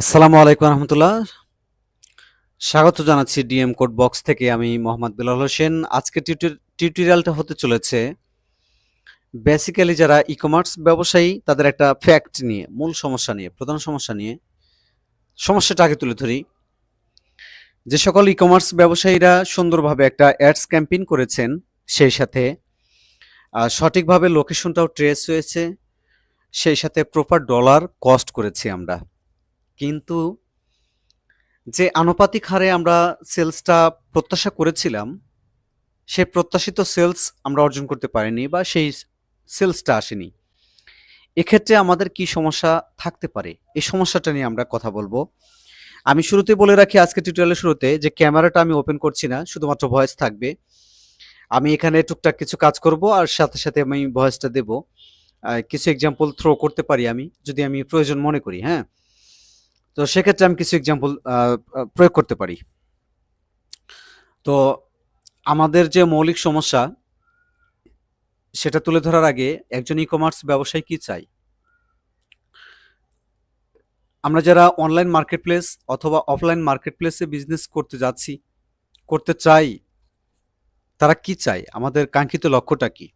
আসসালামু আলাইকুম রহমতুল্লাহ। স্বাগত জানাচ্ছি ডিএম কোড বক্স থেকে, আমি মোহাম্মদ বেলাল হোসেন। আজকে টিউটোরিয়ালটা হতে চলেছে বেসিক্যালি যারা ই কমার্স ব্যবসায়ী, তাদের একটা ফ্যাক্ট নিয়ে, মূল সমস্যা নিয়ে, প্রধান সমস্যা নিয়ে, সমস্যাটা আগে তুলে ধরি। যে সকল ই কমার্স ব্যবসায়ীরা সুন্দরভাবে একটা অ্যাডস ক্যাম্পেইন করেছেন, সেই সাথে সঠিকভাবে লোকেশনটাও ট্রেস হয়েছে, সেই সাথে প্রপার ডলার কস্ট করেছি আমরা। কিন্তু যে আনুপাতিক হারে আমরা সেলসটা প্রত্যাশা করেছিলাম, সে প্রত্যাশিত সেলস আমরা অর্জন করতে পারিনি বা সেই সেলসটা আসেনি। এক্ষেত্রে আমাদের কি সমস্যা থাকতে পারে? এই সমস্যাটা নিয়ে আমরা কথা বলব। আমি শুরুতে বলে রাখি আজকে টিউটোরিয়ালের শুরুতে যে ক্যামেরাটা আমি ওপেন করছি না, শুধুমাত্র ভয়েস থাকবে। আমি এখানে টুকটাক কিছু কাজ করব আর সাথে সাথে আমি ভয়েসটা দেব। কিছু এক্সাম্পল থ্রো করতে পারি আমি, যদি আমি প্রয়োজন মনে করি হ্যাঁ? তো সেক্ষেত্রে আমি কিছু এক্সাম্পল প্রয়োগ করতে পারি। তো আমাদের যে মৌলিক সমস্যা, সেটা তুলে ধরার আগে একজন ই কমার্স ব্যবসায়ী কি চাই আমরা যারা অনলাইন মার্কেটপ্লেস অথবা অফলাইন মার্কেটপ্লেসে বিজনেস করতে যাচ্ছি, করতে চাই, তারা কি চায়? আমাদের কাঙ্ক্ষিত লক্ষ্যটা কি?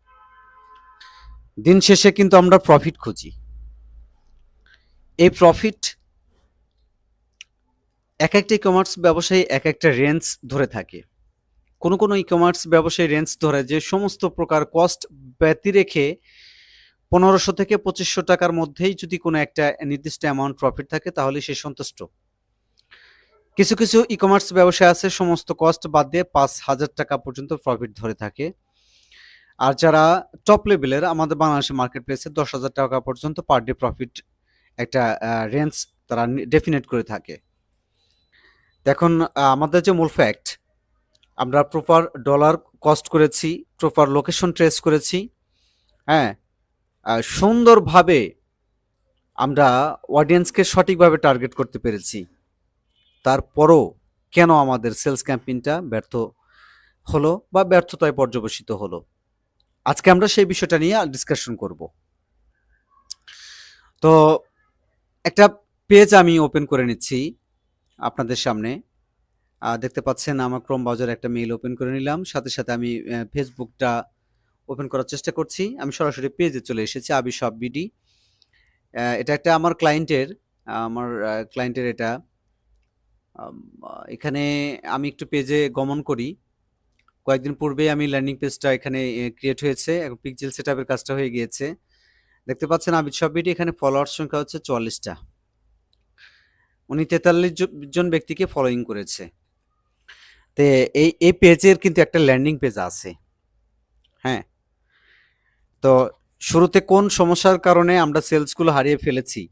দিন শেষে কিন্তু আমরা প্রফিট খুঁজি। এই প্রফিট এক একটা ই কমার্স ব্যবসায়ী এক একটা রেঞ্জ ধরে থাকে। কোনো কোনো ই কমার্স ব্যবসায়ী রেঞ্জ ধরে যে সমস্ত প্রকার কস্ট ব্যতি রেখে পনেরোশো থেকে পঁচিশশো টাকার মধ্যেই যদি কোনো একটা নির্দিষ্ট অ্যামাউন্ট প্রফিট থাকে, তাহলে সে সন্তুষ্ট। কিছু কিছু ই কমার্স ব্যবসায় আছে, সমস্ত কস্ট বাদ দিয়ে পাঁচ হাজার টাকা পর্যন্ত প্রফিট ধরে থাকে। আর যারা টপ লেভেলের আমাদের বাংলাদেশের মার্কেট প্লেসে দশ হাজার টাকা পর্যন্ত পার ডে প্রফিট একটা রেঞ্জ তারা ডেফিনেট করে থাকে। দেখুন আমাদের যে মূল ফ্যাক্ট আমরা প্রপার ডলার কস্ট করেছি প্রপার লোকেশন ট্রেস করেছি হ্যাঁ? সুন্দরভাবে আমরা অডিয়েন্সকে সঠিকভাবে টার্গেট করতে পেরেছি। তারপরও কেন আমাদের সেলস ক্যাম্পেইনটা ব্যর্থ হলো বা ব্যর্থতায় পর্যবেসিত হলো? আজকে আমরা সেই বিষয়টা নিয়ে ডিসকাশন করব। তো একটা পেজ আমি ওপেন করে নিচ্ছি। আপনাদের সামনে। দেখতে পাচ্ছেন আমার ক্রোম ব্রাউজারে একটা মেইল ওপেন করে নিলাম। সাথে সাথে আমি ফেসবুকটা ওপেন করার চেষ্টা করছি। আমি সরাসরি পেজে চলে এসেছি আবি সব বিডি এটা একটা আমার ক্লায়েন্টের আমার ক্লায়েন্টের এটা। এখানে আমি একটু পেজে গমন করি। কয়েকদিন পূর্বে আমি ল্যান্ডিং পেজটা এখানে ক্রিয়েট হয়েছে। এখন পিকজেল সেটআপের কাজটা হয়ে গিয়েছে। দেখতে পাচ্ছেন আবিদ সব বিডি এখানে ফলোয়ার সংখ্যা হচ্ছে চুয়াল্লিশটা। উনি তেতাল্লিশ জন ব্যক্তিকে ফলোইং করেছে। তে এই এই পেজের কিন্তু একটা ল্যান্ডিং পেজ আছে। হ্যাঁ। তো শুরুতে কোন সমস্যার কারণে আমরা সেলসগুলো হারিয়ে ফেলেছি,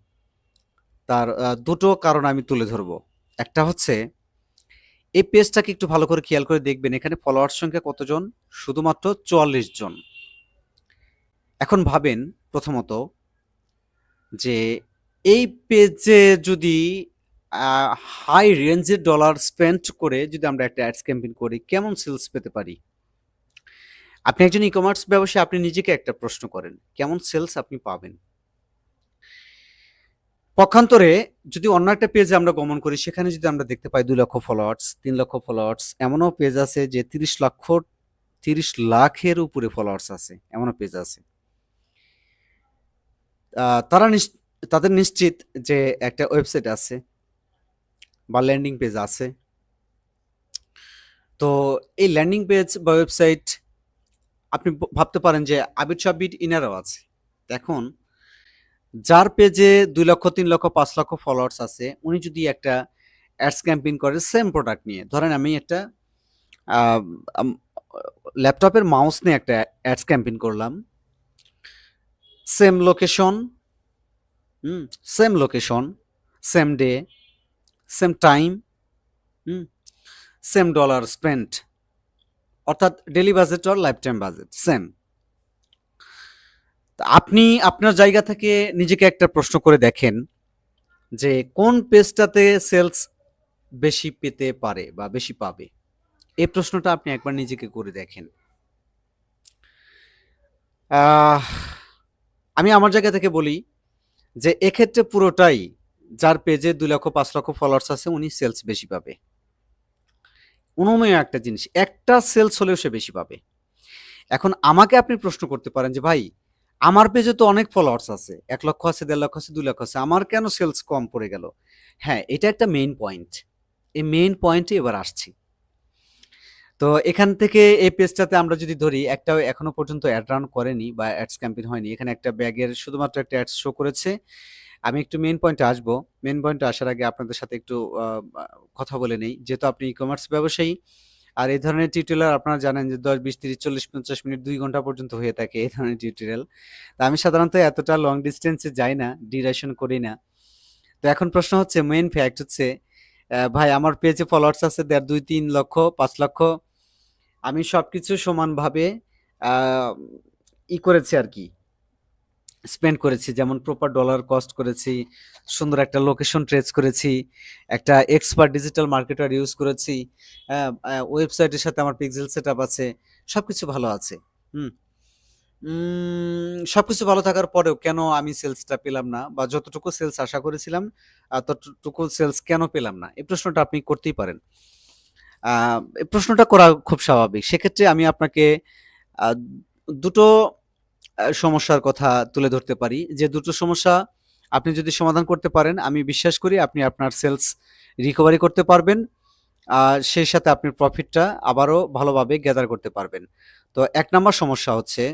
তার দুটো কারণ আমি তুলে ধরবো। একটা হচ্ছে, এই পেজটাকে একটু ভালো করে খেয়াল করে দেখবেন, এখানে ফলোয়ার সংখ্যা কতজন? শুধুমাত্র চুয়াল্লিশ জন। এখন ভাবেন প্রথমত যে, এই পেজে যদি হাই রেঞ্জের ডলার স্পেন্ড করে যদি আমরা একটা অ্যাডস ক্যাম্পেইন করি, কেমন সেলস পেতে পারি? আপনি একজন ই কমার্স ব্যবসায়ী, আপনি নিজেকে একটা প্রশ্ন করেন, কেমন সেলস আপনি পাবেন? পক্ষান্তরে যদি অন্য একটা পেজে আমরা গমন করি, সেখানে যদি আমরা দেখতে পাই দুই লক্ষ ফলোয়ার্স তিন লক্ষ ফলোয়ার্স এমনও পেজ আছে যে তিরিশ লক্ষ, তিরিশ লাখের উপরে ফলোয়ার্স আছে, এমনও পেজ আছে। তারা তাদের নিশ্চিত যে একটা ওয়েবসাইট আছে বা ল্যান্ডিং পেজ আছে। তো এই ল্যান্ডিং পেজ বা ওয়েবসাইট আপনি ভাবতে পারেন যে আবির সাবির ইনারও আছে। এখন যার পেজে দুই লক্ষ, তিন লক্ষ, পাঁচ লক্ষ ফলোয়ার্স আছে, উনি যদি একটা অ্যাডস ক্যাম্পেইন করে সেম প্রোডাক্ট নিয়ে, ধরেন আমি একটা ল্যাপটপের মাউস নিয়ে একটা অ্যাডস ক্যাম্পেইন করলাম। Same location hmm same location same day same time same dollar spent অর্থাৎ ডেলি বাজেট আর লাইফ টাইম বাজেট সেম আপনি আপনার জায়গা থেকে নিজেকে একটা প্রশ্ন করে দেখেন যে কোন পেজটাতে সেলস বেশি পেতে পারে বা বেশি পাবে? এই প্রশ্নটা আপনি একবার নিজেকে করে দেখেন। আমি আমার জায়গা থেকে বলি যে এক্ষেত্রে পুরোটাই যার পেজে দুই লক্ষ পাঁচ লক্ষ ফলোয়ার্স আছে উনি সেলস বেশি পাবে। অনুমেয় একটা জিনিস। একটা সেলস হলেও সে বেশি পাবে। এখন আমাকে আপনি প্রশ্ন করতে পারেন যে, "ভাই, আমার পেজে তো অনেক ফলোয়ার্স আছে। এক লক্ষ আছে, দেড় লক্ষ আছে, দুই লক্ষ আছে। আমার কেন সেলস কম পড়ে গেল?" হ্যাঁ, এটা একটা মেইন পয়েন্ট। এই মেইন পয়েন্টে এবার আসছি। তো এখান থেকে এই পেজটাতে আমরা যদি ধরি একটাও এখনও পর্যন্ত অ্যাড রান করেনি বা অ্যাডস ক্যাম্পেইন হয়নি। এখানে একটা ব্যাগের শুধুমাত্র একটা অ্যাডস শো করেছে। আমি একটু মেন পয়েন্টে আসব। মেন পয়েন্টে আসার আগে আপনাদের সাথে একটু কথা বলে নেই। যেহেতু আপনি ই-কমার্স ব্যবসায়ী আর এই ধরনের টিউটোরিয়াল আপনারা জানেন যে ১০, ২০, ৩০, ৪০, ৫০ মিনিট দুই ঘণ্টা পর্যন্ত হয়ে থাকে এই ধরনের টিউটোরিয়াল। তো আমি সাধারণত এতটা লং ডিসট্যান্স এ যাই না, ডিউরেশন করি না। তো এখন প্রশ্ন হচ্ছে মেইন ফ্যাক্ট হচ্ছে ভাই আমার পেজে ফলোয়ার্স আছে ১.৫, ২, ৩ লক্ষ, পাঁচ লক্ষ। আমি সবকিছু সমানভাবে ই করেছি আর কি স্পেন্ড করেছি। যেমন প্রপার ডলার কস্ট করেছি, সুন্দর একটা লোকেশন ট্রেস করেছি, একটা এক্সপার্ট ডিজিটাল মার্কেটার ইউজ করেছি। ওয়েবসাইটের সাথে আমার পিক্সেল সেটআপ আছে। সব কিছু ভালো আছে। হুম? সব কিছু ভালো থাকার পরেও কেন আমি সেলসটা পেলাম না বা যতটুকু সেলস আশা করেছিলাম ততটুকু সেলস কেন পেলাম না? এই প্রশ্নটা আপনি করতেই পারেন। প্রশ্নটা করা খুব স্বাভাবিক। সেক্ষেত্রে আমি আপনাকে দুটো সমস্যার কথা তুলে ধরতে পারি। যে দুটো সমস্যা আপনি যদি সমাধান করতে পারেন, আমি বিশ্বাস করি আপনি আপনার সেলস রিকভারি করতে পারবেন। আর সেই সাথে আপনি প্রফিটটা আবারও ভালোভাবে গ্যাদার করতে পারবেন। তো এক নাম্বার সমস্যা হচ্ছে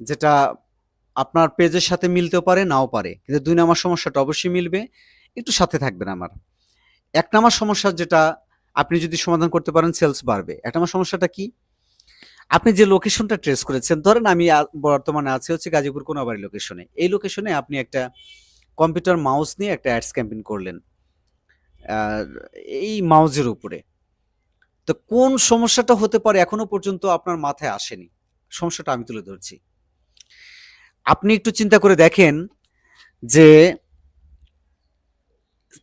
যেটা আপনার পেজের সাথে মিলতেও পারে, নাও পারে। কিন্তু দুই নাম্বার সমস্যাটা অবশ্যই মিলবে। একটু সাথে থাকবেন আমার। এক নাম্বার সমস্যা যেটা আপনি যদি সমাধান করতে পারেন সেলস বাড়বে। ১ আমার সমস্যাটা কি? আপনি যে লোকেশনটা ট্রেস করেছেন, ধরেন আমি বর্তমানে আছি হচ্ছে গাজীপুর কোনাবাড়ী লোকেশনে। এই লোকেশনে আপনি একটা কম্পিউটার মাউস নিয়ে একটা অ্যাডস ক্যাম্পেইন করলেন। এই মাউসের উপরে। তো কোন সমস্যাটা হতে পারে এখনও পর্যন্ত আপনার মাথায় আসেনি। সমস্যাটা আমি তুলে ধরছি। আপনি একটু চিন্তা করে দেখেন যে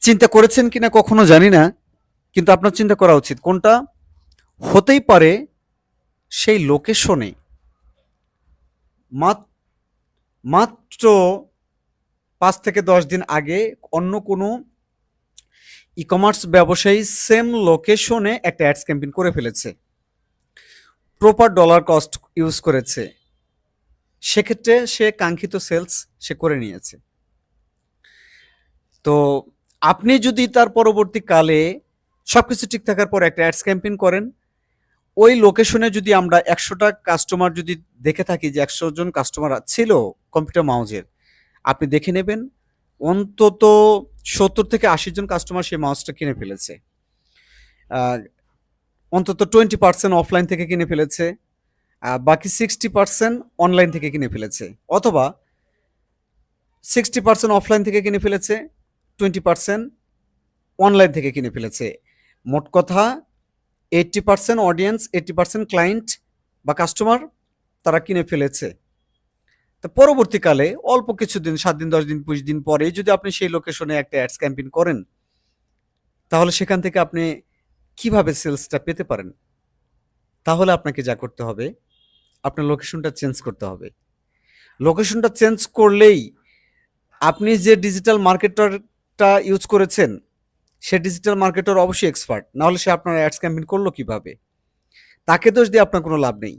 চিন্তা করেছেন কিনা কখনো জানি না। কিন্তু আপনার চিন্তা করা উচিত। কোনটা? হতেই পারে সেই লোকেশনে মাত, মাত্র পাঁচ থেকে ১০ দিন আগে অন্য কোনো ই-কমার্স ব্যবসায়ী সেম লোকেশনে একটা অ্যাডস ক্যাম্পেইন করে ফেলেছে। প্রপার ডলার কস্ট ইউজ করেছে। সেক্ষেত্রে সে কাঙ্ক্ষিত সেলস সে করে নিয়েছে। তো আপনি যদি তার পরবর্তীকালে সবকিছু ঠিক থাকার পর একটা অ্যাডস ক্যাম্পেইন করেন, ওই লোকেশনে যদি আমরা একশোটা কাস্টমার যদি দেখে থাকি যে ১০০ জন কাস্টমার ছিল কম্পিউটার মাউজের আপনি দেখে নেবেন অন্তত ৭০ থেকে ৮০ জন কাস্টমার সেই মাউসটা কিনে ফেলেছে। অন্তত 20% অফলাইন থেকে কিনে ফেলেছে। বাকি 60% অনলাইন থেকে কিনে ফেলেছে। অথবা 60% অফলাইন থেকে কিনে ফেলেছে, 20% অনলাইন থেকে কিনে ফেলেছে। মোট কথা 80% অডিয়েন্স, 80% ক্লায়েন্ট বা কাস্টমার তারা কিনে ফেলেছে। তো পরবর্তীকালে অল্প কিছুদিন সাত দিন, ১০ দিন, পঁচিশ দিন পরেই যদি আপনি সেই লোকেশনে একটা অ্যাডস ক্যাম্পেইন করেন, তাহলে সেখান থেকে আপনি কীভাবে সেলসটা পেতে পারেন? তাহলে আপনাকে যা করতে হবে, আপনার লোকেশনটা চেঞ্জ করতে হবে। লোকেশনটা চেঞ্জ করলেই আপনি যে ডিজিটাল মার্কেটরটা ইউজ করেছেন, সে ডিজিটাল মার্কেটর অবশ্যই এক্সপার্ট। নাহলে সে আপনার অ্যাডস ক্যাম্পেইন করল কীভাবে? তাকে দোষ দিয়ে আপনার কোনো লাভ নেই।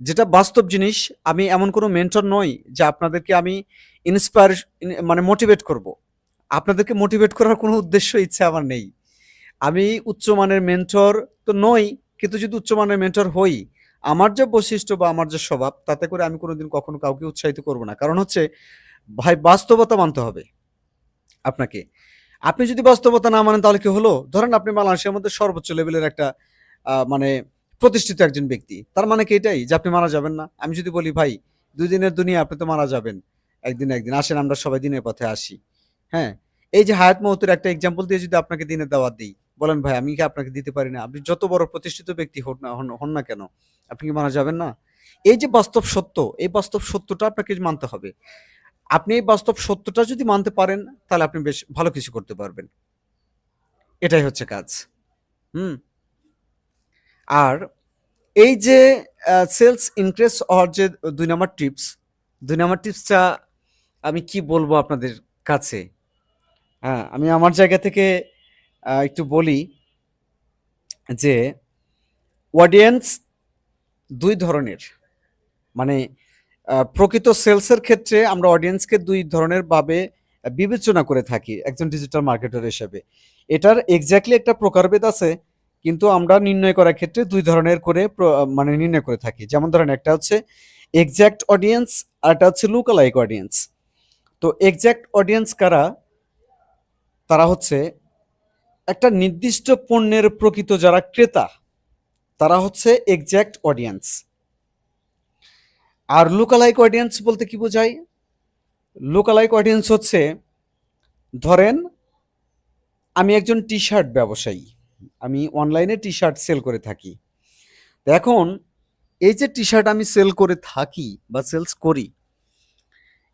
যেটা বাস্তব জিনিস, আমি এমন কোনো মেন্টর নই যে আপনাদেরকে আমি ইন্সপায়ার মানে মোটিভেট করব। আপনাদেরকে মোটিভেট করার কোনো উদ্দেশ্য ইচ্ছা আমার নেই। আমি উচ্চমানের মেন্টর তো নই, কিন্তু যদি উচ্চমানের মেন্টর হই, আমার যে বৈশিষ্ট্য বা আমার যে স্বভাব, তাতে করে আমি কোনোদিন কখনো কাউকে উৎসাহিত করব না। কারণ হচ্ছে ভাই বাস্তবতা মানতে হবে আপনাকে। আপনি যদি বাস্তবতা না মানেন তাহলে কি হলো? ধরেন আপনি বাংলাদেশের মধ্যে সর্বোচ্চ লেভেলের একটা মানে প্রতিষ্ঠিত একজন ব্যক্তি। তার মানে কি এটাই যে আপনি মারা যাবেন না? আমি যদি বলি ভাই ২ দিনের দুনিয়া আপনি তো মারা যাবেন। একদিন একদিন। আসেন আমরা সবাই দিনের পথে আসি। হ্যাঁ? এই যে হায়াত মউতের একটা এক্সাম্পল দিয়ে যদি আপনাকে দিনের দাওয়াত দিই বলেন ভাই আমি কি আপনাকে দিতে পারি না? আপনি যত বড় প্রতিষ্ঠিত ব্যক্তি হন না হন না কেন? আপনি কি মারা যাবেন না? এই যে বাস্তব সত্য, এই বাস্তব সত্যটা আপনাকে মানতে হবে। আপনি এই বাস্তব সত্যটা যদি মানতে পারেন, তাহলে আপনি বেশ ভালো কিছু করতে পারবেন। এটাই হচ্ছে কাজ। হুম? আর এই যে সেলস ইনক্রিজ হওয়ার যে দুই নাম্বার টিপস, দুই নাম্বার টিপসটা আমি কি বলব আপনাদের কাছে? হ্যাঁ, আমি আমার জায়গা থেকে একটু বলি যে অডিয়েন্স দুই ধরনের। মানে প্রকৃত সেলসের ক্ষেত্রে আমরা অডিয়েন্সকে দুই ধরনের ভাবে বিবেচনা করে থাকি একজন ডিজিটাল মার্কেটার হিসেবে। এটার এক্সাক্টলি একটা প্রকারভেদ আছে। কিন্তু আমরা নির্ণয় করার ক্ষেত্রে দুই ধরনের করে মানে নির্ণয় করে থাকি। যেমন ধরেন একটা হচ্ছে এক্সাক্ট অডিয়েন্স আর একটা হচ্ছে লুক-অ্যালাইক অডিয়েন্স। তো এক্সাক্ট অডিয়েন্স কারা? তারা হচ্ছে একটা নির্দিষ্ট পণ্যের প্রকৃত যারা ক্রেতা, তারা হচ্ছে এক্সাক্ট অডিয়েন্স। আর লুক-অ্যালাইক অডিয়েন্স বলতে কি বোঝায়? লুক-অ্যালাইক অডিয়েন্স হচ্ছে ধরেন আমি একজন টি-শার্ট ব্যবসায়ী। আমি অনলাইনে টি-শার্ট সেল করে থাকি। এখন এই যে টি-শার্ট আমি সেল করে থাকি বা সেলস করি,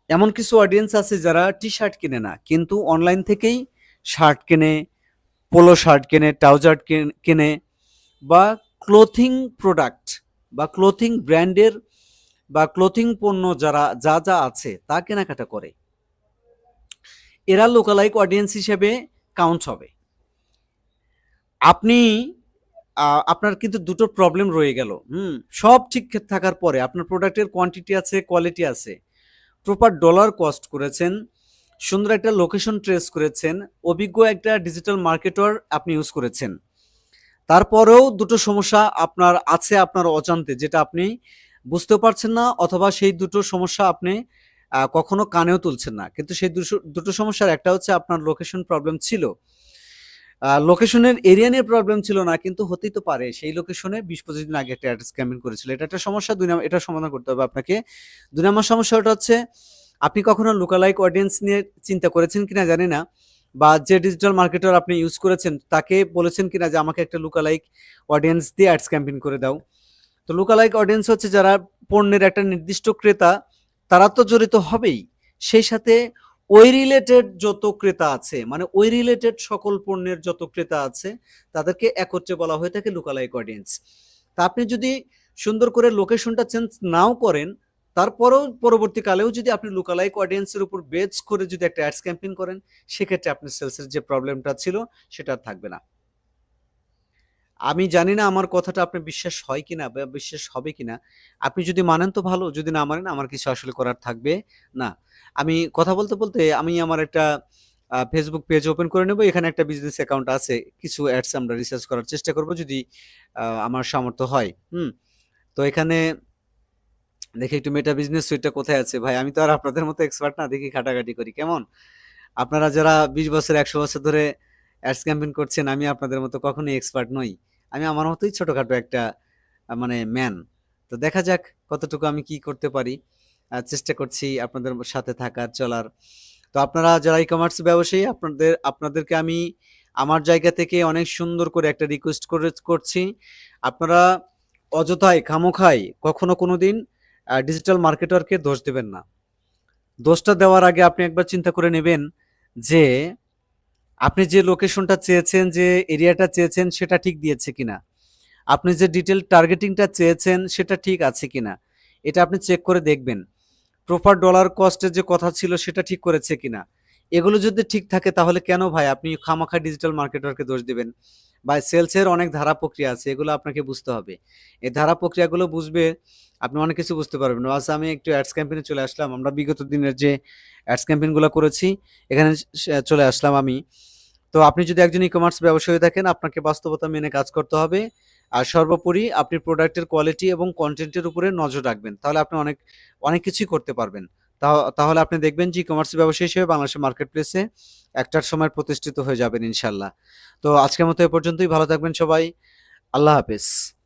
এমন কিছু অডিয়েন্স আছে যারা টি-শার্ট কেনে না। কিন্তু অনলাইন থেকেই শার্ট কেনে, পোলো শার্ট কেনে, ট্রাউজার কেনে বা ক্লোথিং প্রোডাক্ট বা ক্লথিং ব্র্যান্ডের বা ক্লোথিং পণ্য যারা যা, যা আছে তা কেনাকাটা করে। এরা লুক-অ্যালাইক অডিয়েন্স হিসেবে কাউন্ট হবে। আপনি আপনার কিন্তু দুটো প্রবলেম রয়ে গেল। হুম? সব ঠিক থাকার পরে আপনার প্রোডাক্টের কোয়ান্টিটি আছে, কোয়ালিটি আছে। প্রপার ডলার কস্ট করেছেন, সুন্দর একটা লোকেশন ট্রেস করেছেন, অভিজ্ঞ একটা ডিজিটাল মার্কেটর আপনি ইউজ করেছেন। তারপরেও দুটো সমস্যা আপনার আছে আপনার অজান্তে যেটা আপনি বুঝতেও পারছেন না অথবা সেই দুটো সমস্যা আপনি কখনো কানেও তুলছেন না। কিন্তু সেই দুটো ২ সমস্যার একটা হচ্ছে আপনার লোকেশন প্রবলেম ছিল। লোকেশনের এরিয়া নিয়ে প্রবলেম ছিল না, কিন্তু হতেই তো পারে সেই লোকেশনে ২০-২৫ দিন আগে একটা অ্যাড্রেস ক্যাম্পেইন করেছিল। এটা একটা সমস্যা ২ নাম্বার এটা সমাধান করতে হবে আপনাকে। ২ নাম্বার সমস্যাটা হচ্ছে, আপনি কখনো লুক-অ্যালাইক অডিয়েন্স নিয়ে চিন্তা করেছেন কিনা জানি না। বা যে ডিজিটাল মার্কেটর আপনি ইউজ করেছেন, তাকে বলেছেন কিনা যে আমাকে একটা লুক-অ্যালাইক অডিয়েন্স দিয়ে অ্যাডস ক্যাম্পেইন করে দাও। তো লুক-অ্যালাইক অডিয়েন্স হচ্ছে যারা পণ্যের একটা নির্দিষ্ট ক্রেতা তারা তো জড়িত হবেই। সেই সাথে ওই রিলেটেড যত ক্রেতা আছে মানে ওই রিলেটেড সকল পণ্যের যত ক্রেতা আছে তাদেরকে একত্রে বলা হয়ে থাকে লুক-অ্যালাইক অডিয়েন্স। তা আপনি যদি সুন্দর করে লোকেশনটা চেঞ্জ নাও করেন, তারপরেও পরবর্তীকালেও যদি আপনি লোকালাইক অডিয়েন্সের উপর বেজ করে যদি একটা অ্যাডস ক্যাম্পেইন করেন, সেক্ষেত্রে আপনার সেলসের যে প্রবলেমটা ছিল সেটা থাকবে না। আমি জানি না আমার কথাটা আপনার বিশ্বাস হয় কিনা বা বিশ্বাস হবে কিনা। আপনি যদি মানেন তো ভালো, যদি না মানেন আমার কিছু আসলে করার থাকবে না। আমি কথা বলতে, বলতে আমি আমার একটা ফেসবুক পেজ ওপেন করে নেব। এখানে একটা বিজনেস অ্যাকাউন্ট আছে। কিছু অ্যাডস আমরা রিসার্চ করার চেষ্টা করব যদি আমার সামর্থ্য হয়। হুম? তো এখানে দেখি একটু মেটা বিজনেস সুইটটা কোথায় আছে? ভাই আমি তো আর আপনাদের মতো এক্সপার্ট না। দেখি ঘাটাঘাটি করি। কেমন? আপনারা যারা ২০ বছর ১০০ বছর ধরে অ্যাডস ক্যাম্পেইন করছেন আমি আপনাদের মতো কখনোই এক্সপার্ট নই। আমি আমার মতোই ছোটোখাটো একটা মানে ম্যান। তো দেখা যাক কতটুকু আমি কি করতে পারি। চেষ্টা করছি আপনাদের সাথে থাকার, চলার। তো আপনারা যারা ই-কমার্স ব্যবসায়ী আপনাদের আপনাদেরকে আমি আমার জায়গা থেকে অনেক সুন্দর করে একটা রিকোয়েস্ট করে করছি। আপনারা অযথায় খামোখাই কখনো কোনো দিন ডিজিটাল মার্কেটরকে দোষ দেবেন না। দোষটা দেওয়ার আগে আপনি একবার চিন্তা করে নেবেন যে আপনি যে লোকেশনটা চেয়েছেন, যে এরিয়াটা চেয়েছেন সেটা ঠিক দিয়েছে কিনা? আপনি যে ডিটেল টার্গেটিংটা চেয়েছেন সেটা ঠিক আছে কিনা? এটা আপনি চেক করে দেখবেন। প্রপার ডলার কস্টের যে কথা ছিল সেটা ঠিক করেছে কিনা? এগুলো যদি ঠিক থাকে তাহলে কেন ভাই আপনি খামাখা ডিজিটাল মার্কেটারকে দোষ দিবেন? ভাই সেলসের অনেক ধারা প্রক্রিয়া আছে। এগুলো আপনাকে বুঝতে হবে। এই ধারা প্রক্রিয়াগুলো বুঝবে আপনি অনেক কিছু বুঝতে পারবেন। আচ্ছা আমি একটু অ্যাডস ক্যাম্পেইন চলে আসলাম। আমরা বিগত দিনের যে অ্যাডস ক্যাম্পেইনগুলা করেছি এখানে চলে আসলাম আমি। তো আপনি যদি একজন ই-কমার্স ব্যবসায়ী থাকেন আপনাকে বাস্তবতা মেনে কাজ করতে হবে। আর সর্বোপরি আপনি প্রোডাক্টের কোয়ালিটি এবং কন্টেন্টের উপরে নজর রাখবেন। তাহলে আপনি অনেক, অনেক কিছুই করতে পারবেন। তাহলে আপনি দেখবেন যে ই-কমার্স ব্যবসা হিসেবে বাংলাদেশের মার্কেট প্লেসে একটার সময় প্রতিষ্ঠিত হয়ে যাবেন ইনশাল্লাহ তো আজকের মতো এ পর্যন্তই, ভালো থাকবেন সবাই। আল্লাহ হাফেজ।